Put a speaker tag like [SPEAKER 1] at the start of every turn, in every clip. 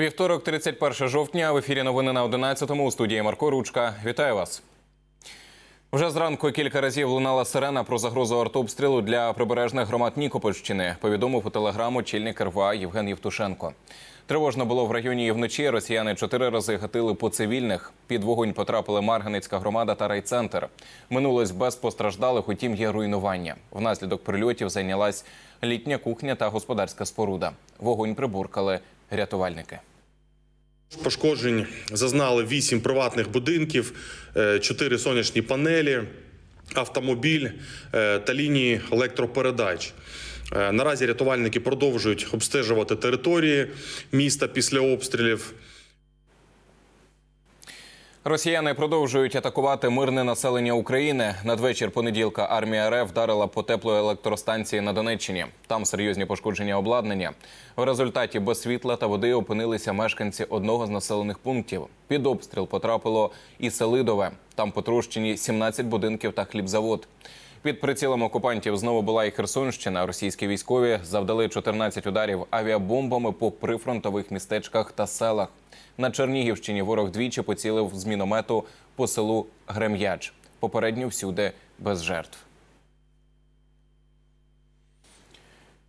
[SPEAKER 1] Вівторок, 31 жовтня. В ефірі новини на 11-му у студії Марко Ручка. Вітаю вас. Вже зранку кілька разів лунала сирена про загрозу артобстрілу для прибережних громад Нікопольщини. Повідомив у телеграму чільник РВА Євген Євтушенко. Тривожно було в районі і вночі. Росіяни чотири рази гатили по цивільних. Під вогонь потрапили Марганицька громада та райцентр. Минулось без постраждалих, утім є руйнування. Внаслідок прильотів зайнялась літня кухня та господарська споруда. Вогонь прибуркали рятувальники.
[SPEAKER 2] Пошкоджень зазнали 8 приватних будинків, 4 сонячні панелі, автомобіль е, та лінії електропередач. Е, Наразі рятувальники продовжують обстежувати території міста після обстрілів.
[SPEAKER 1] Росіяни продовжують атакувати мирне населення України. Надвечір понеділка армія РФ вдарила по теплоелектростанції на Донеччині. Там серйозні пошкодження обладнання. В результаті без світла та води опинилися мешканці одного з населених пунктів. Під обстріл потрапило і Селидове. Там потрощені 17 будинків та хлібзавод. Під прицілом окупантів знову була і Херсонщина. Російські військові завдали 14 ударів авіабомбами по прифронтових містечках та селах. На Чернігівщині ворог двічі поцілив з міномету по селу Грем'яч. Попередньо всюди без жертв.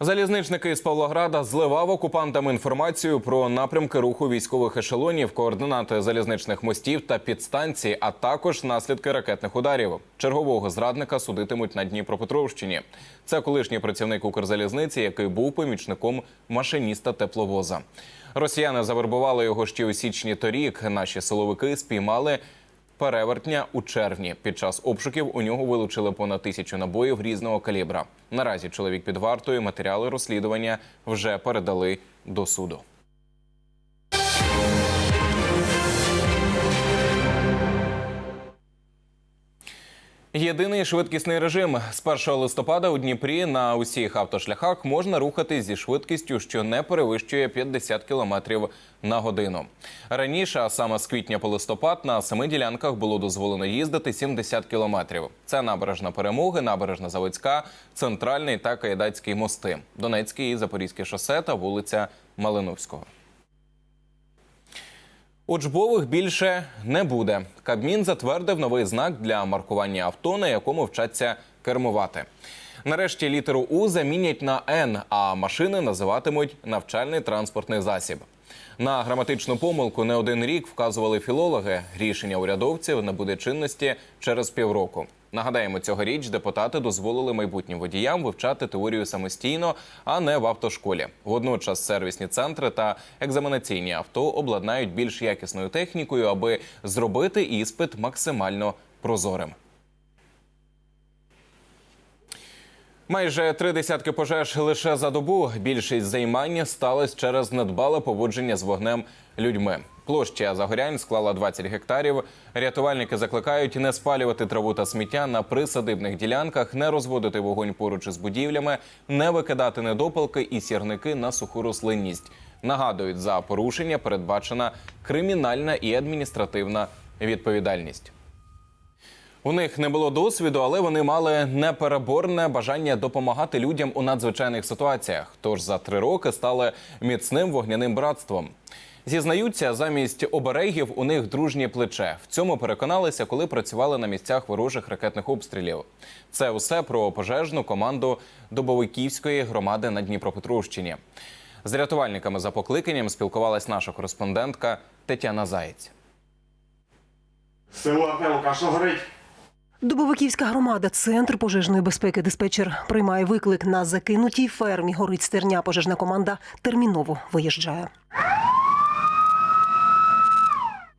[SPEAKER 1] Залізничники з Павлограда зливав окупантам інформацію про напрямки руху військових ешелонів, координати залізничних мостів та підстанцій, а також наслідки ракетних ударів. Чергового зрадника судитимуть на Дніпропетровщині. Це колишній працівник Укрзалізниці, який був помічником машиніста тепловоза. Росіяни завербували його ще у січні торік. Наші силовики спіймали перевертня у червні. Під час обшуків у нього вилучили понад тисячу набоїв різного калібра. Наразі чоловік під вартою матеріали розслідування вже передали до суду. Єдиний швидкісний режим з 1 листопада у Дніпрі на усіх автошляхах можна рухатись зі швидкістю, що не перевищує 50 км на годину. Раніше, а саме з квітня по листопад, на семи ділянках було дозволено їздити 70 км. Це набережна перемоги, набережна Заводська, центральний та Каїдацький мости, Донецький і Запорізьке шосе та вулиця Малиновського. Учбових більше не буде. Кабмін затвердив новий знак для маркування авто, на якому вчаться кермувати. Нарешті літеру У замінять на Н, а машини називатимуть навчальний транспортний засіб. На граматичну помилку не один рік вказували філологи. Рішення урядовців не буде чинності через півроку. Нагадаємо, цьогоріч депутати дозволили майбутнім водіям вивчати теорію самостійно, а не в автошколі. Водночас сервісні центри та екзаменаційні авто обладнають більш якісною технікою, аби зробити іспит максимально прозорим. Майже три десятки пожеж лише за добу. Більшість займань сталося через недбале поводження з вогнем людьми. Площа загорянь склала 20 гектарів. Рятувальники закликають не спалювати траву та сміття на присадибних ділянках, не розводити вогонь поруч із будівлями, не викидати недопалки і сірники на суху рослинність. Нагадують, за порушення передбачена кримінальна і адміністративна відповідальність. У них не було досвіду, але вони мали непереборне бажання допомагати людям у надзвичайних ситуаціях. Тож за три роки стали міцним вогняним братством. Зізнаються, замість оберегів у них дружнє плече. В цьому переконалися, коли працювали на місцях ворожих ракетних обстрілів. Це усе про пожежну команду Добовиківської громади на Дніпропетровщині. З рятувальниками за покликанням спілкувалась наша кореспондентка Тетяна Заєць.
[SPEAKER 3] Село Артемовка, що горить?
[SPEAKER 4] Дубовиківська громада, центр пожежної безпеки. Диспетчер приймає виклик на закинутій фермі. Горить стерня. Пожежна команда терміново виїжджає.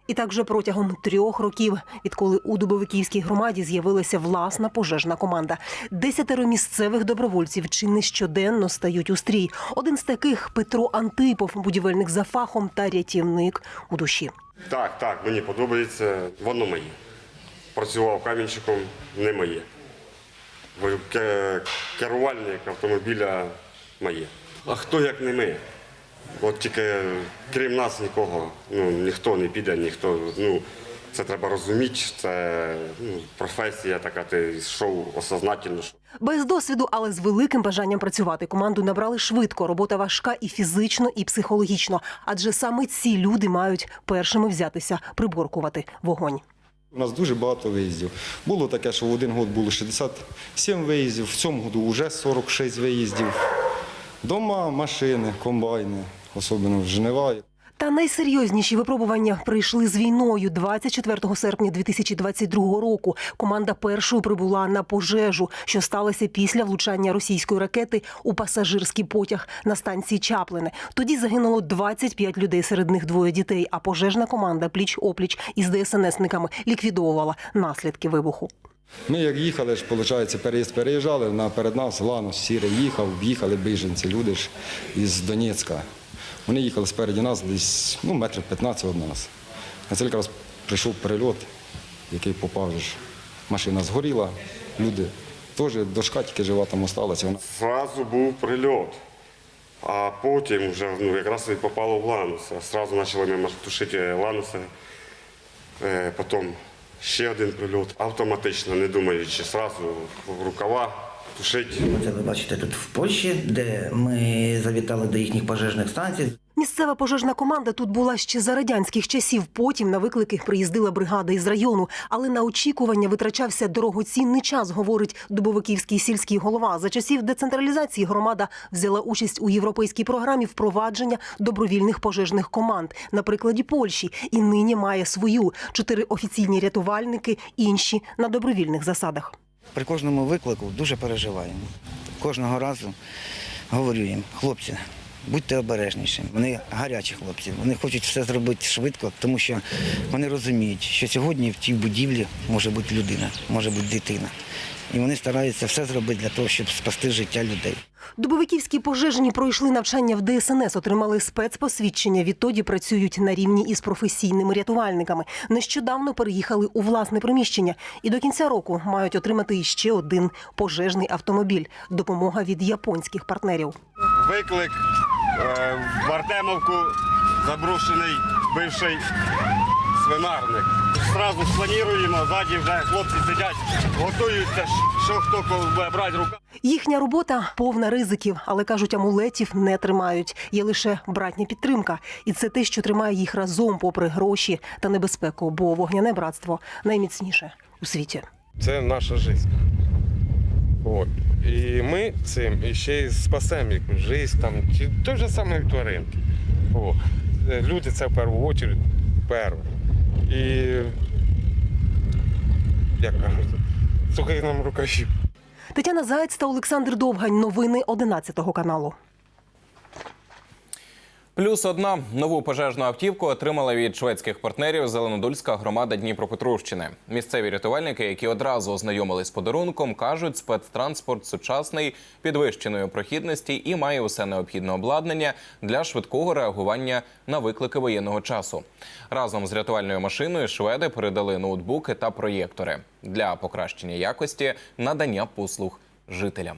[SPEAKER 4] І так вже протягом трьох років, відколи у Дубовиківській громаді з'явилася власна пожежна команда. Десятеро місцевих добровольців чи не щоденно стають у стрій. Один з таких Петро Антипов, будівельник за фахом та рятівник у душі.
[SPEAKER 3] Так, так, мені подобається, воно моє. Працював камінчиком, не моє. Керувальник автомобіля моє. А хто як не ми? От тільки крім нас нікого, ну ніхто не піде, ніхто. Ну, Це треба розуміти. Це ну, професія така, ти йшов осознательно.
[SPEAKER 4] Без досвіду, але з великим бажанням працювати. Команду набрали швидко. Робота важка і фізично, і психологічно. Адже саме ці люди мають першими взятися приборкувати вогонь.
[SPEAKER 5] У нас дуже багато виїздів. Було таке, що в один год було 67 виїздів, в цьому году вже 46 виїздів. Дома, машини, комбайни, особливо в Жнива.
[SPEAKER 4] Та найсерйозніші випробування прийшли з війною 24 серпня 2022 року. Команда першою прибула на пожежу, що сталося після влучання російської ракети у пасажирський потяг на станції Чаплине. Тоді загинуло 25 людей, серед них двоє дітей. А пожежна команда пліч опліч із ДСНСниками ліквідовувала наслідки вибуху.
[SPEAKER 5] Ми як їхали, ж, виходить, переїзд переїжджали, на перед нас Ланос Сірий їхав, їхали біженці, люди ж із Донецька. Вони їхали спереді нас десь ну, метрів 15 від нас. На це якраз прийшов перельот, який попав. Машина згоріла, люди теж дошка тільки жива там осталася.
[SPEAKER 3] Зразу був прильот. А потім вже ну, якраз і попало в Ланус. Зразу почали ми тушити Лануси. Е, потім ще один прильот. Автоматично, не думаючи, зразу в рукава тушити.
[SPEAKER 6] Це ви бачите тут в Польщі, де ми завітали до їхніх пожежних станцій.
[SPEAKER 4] Місцева пожежна команда тут була ще за радянських часів. Потім на виклики приїздила бригада із району. Але на очікування витрачався дорогоцінний час, говорить Дубовиківський сільський голова. За часів децентралізації громада взяла участь у європейській програмі впровадження добровільних пожежних команд на прикладі Польщі. І нині має свою чотири офіційні рятувальники, інші на добровільних засадах.
[SPEAKER 6] При кожному виклику дуже переживаємо. Кожного разу говорю їм, хлопці, будьте обережніші. Вони гарячі хлопці, вони хочуть все зробити швидко, тому що вони розуміють, що сьогодні в тій будівлі може бути людина, може бути дитина. І вони стараються все зробити для того, щоб спасти життя людей.
[SPEAKER 4] Дубовиківські пожежні пройшли навчання в ДСНС, отримали спецпосвідчення. Відтоді працюють на рівні із професійними рятувальниками. Нещодавно переїхали у власне приміщення і до кінця року мають отримати іще один пожежний автомобіль. Допомога від японських партнерів.
[SPEAKER 3] Виклик е, в Артемовку заброшений бивший свинарник. Зразу спланіруємо, ззаді вже хлопці сидять, готуються, що хто кого буде брати рука.
[SPEAKER 4] Їхня робота повна ризиків, але кажуть, амулетів не тримають. Є лише братня підтримка, і це те, що тримає їх разом, попри гроші та небезпеку. Бо вогняне братство найміцніше у світі.
[SPEAKER 7] Це наша життя. От. І ми цим і ще й спасемо якусь життя, там, чи той же саме тваринки. От. Е, Люди це в першу чергу перше. І як кажуть, сухих нам рукавів.
[SPEAKER 4] Тетяна Заєць та Олександр Довгань. Новини 11 каналу.
[SPEAKER 1] Плюс одна нову пожежну автівку отримала від шведських партнерів Зеленодольська громада Дніпропетровщини. Місцеві рятувальники, які одразу ознайомились з подарунком, кажуть, спецтранспорт сучасний, підвищеної прохідності і має усе необхідне обладнання для швидкого реагування на виклики воєнного часу. Разом з рятувальною машиною шведи передали ноутбуки та проєктори для покращення якості надання послуг жителям.